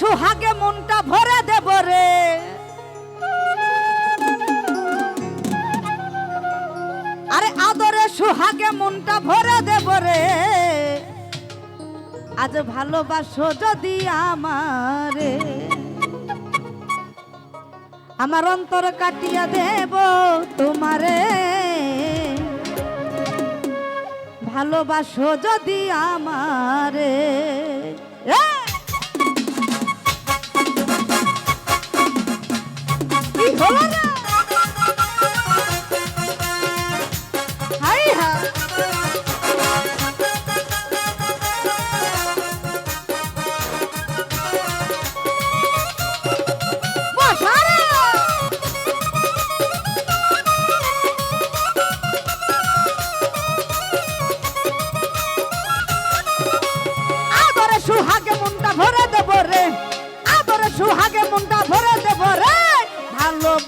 সুহাগে মনটা ভরে দেব রে। আরে আদরে সুহাগে মনটা ভরে দেব রে। আজ ভালোবাসো যদি আমারে। আমার অন্তর কাটিয়া দেব তোমারে। ভালোবাসো যদি আমারে। সুহাগে মনটা ভরে দেব রে। আদরে সুহাগে রে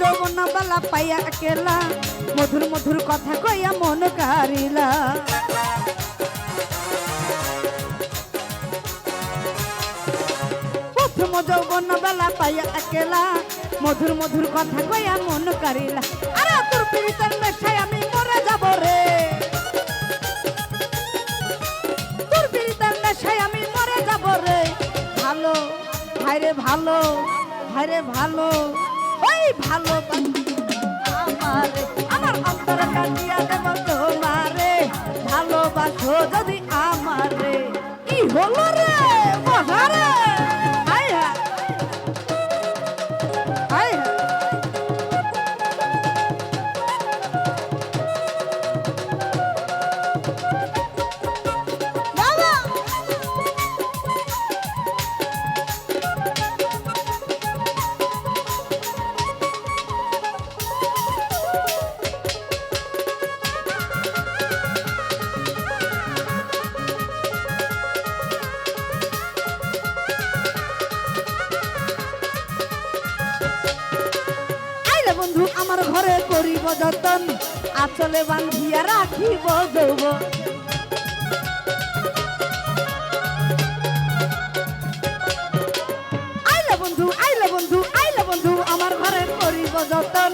যৌবন বেলা পাইয়া একেলা মধুর মধুর কথা কইয়া মন কারিলা প্রথম যৌবন বেলা পাইয়া একেলা মধুর মধুর কথা কইয়া মন কারিলা আরে তোর পিড়িতের নেশায় আমি মরে যাব রে। তোর পিড়িতের নেশায় আমি মরে যাব রে। ভালো, ভাইরে ভালো ভাইরে ভালো। ওই আমার ঘরে করিব যতন, আচলে বান্ধিয়া রাখিব যৌব আইলে বন্ধু আইলে বন্ধু আইলে বন্ধু, আমার ঘরে করিব যতন,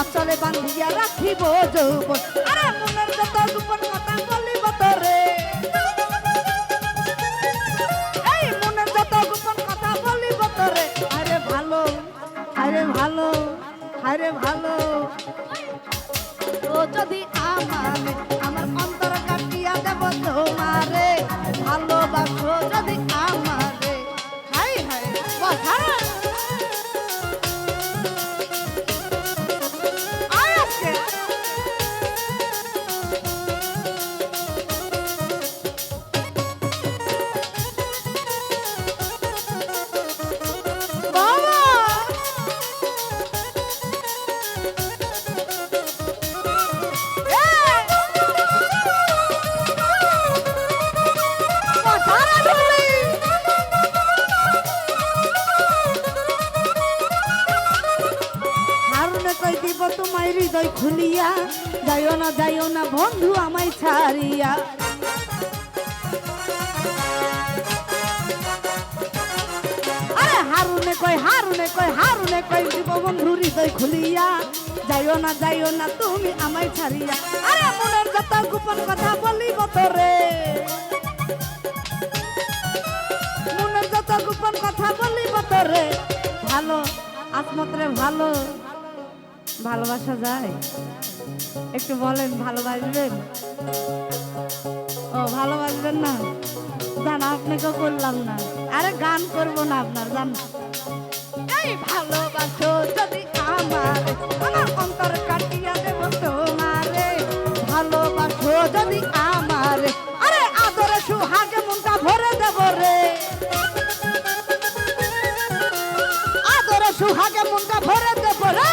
আচলে বান্ধিয়া রাখিব যৌব আরে মনের যত গোপন কথা বলিব তোরে। এই মনের যত গোপন কথা বলিব তোরে। আরে ভালো আরে ভালো। আরে ভালো। ও যদি আমার আমার অন্তর কাটিয়া দেব তোমারে। হারুনে কই দিব তোমায় হৃদয় খুলিয়া। যাইও না যাইও না বন্ধু আমায় ছাড়িয়া। আরে হারুনে কই হারুনে কই হারুনে কই দিব বন্ধু হৃদয় খুলিয়া। যাইও না যাইও না তুমি আমায় ছাড়িয়া। আরে মনের যত গোপন কথা বলিব তোরে। মনের যত গোপন কথা বলিব তোরে। ভালো, আসমতরে ভালো। ভালোবাসা যায়? একটু বলেন, ভালোবাসবেন? ও, ভালোবাসবেন না? জান, আপনাকেও করলাম না। আরে গান করব না আপনার, জান। এই ভালোবাসো যদি আমার আমার অন্তর কাটিয়া দেব তোমারে। ভালোবাসো যদি আমার, আরে আদরে সুহাগে মনটা ভরে দেব রে। আদরে সুহাগে মনটা ভরে দেব রে।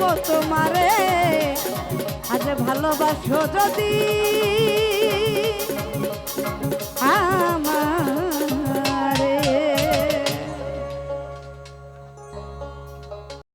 গো তোমারে। আজ ভালোবাসো যদি আমার